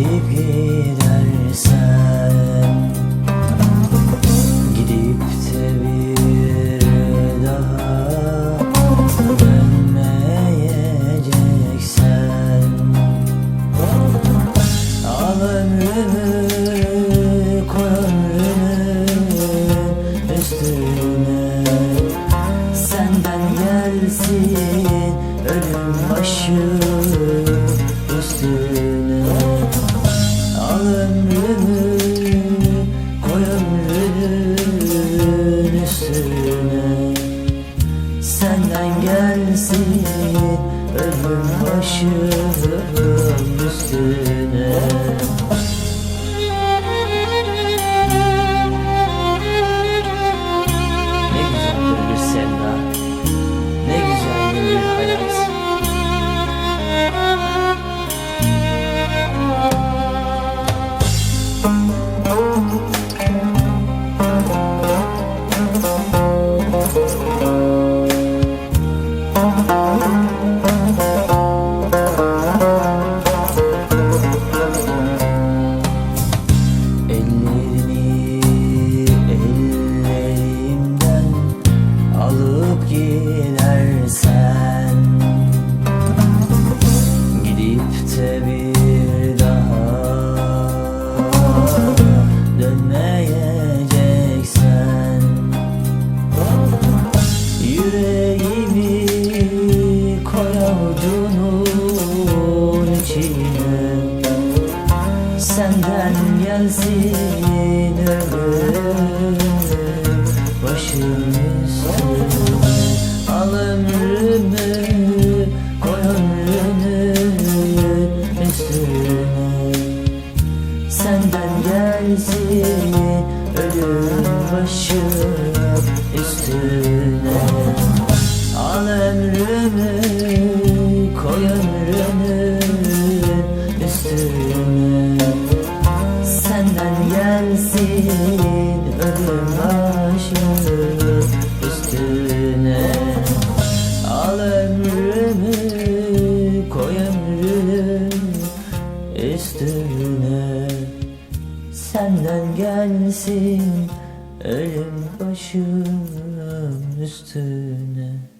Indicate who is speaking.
Speaker 1: Gidip gidersen Gidip de bir daha Dönmeyeceksen Al ömrümü koy ömrümün üstüne. Senden gelsin ölüm başı üstüne. Al ömrümü üstüne. Senden gelsin ölüm başım Ooh. Senden gelsin ömrüm Başım üstüne. Al ömrümü Koy ömrünün üstüne. Senden gelsin ölüm başım üstüne. Al ömrümü Senden gelsin ölüm başım üstüne. Al ömrümü koy ömrünün üstüne. Senden gelsin ölüm başım üstüne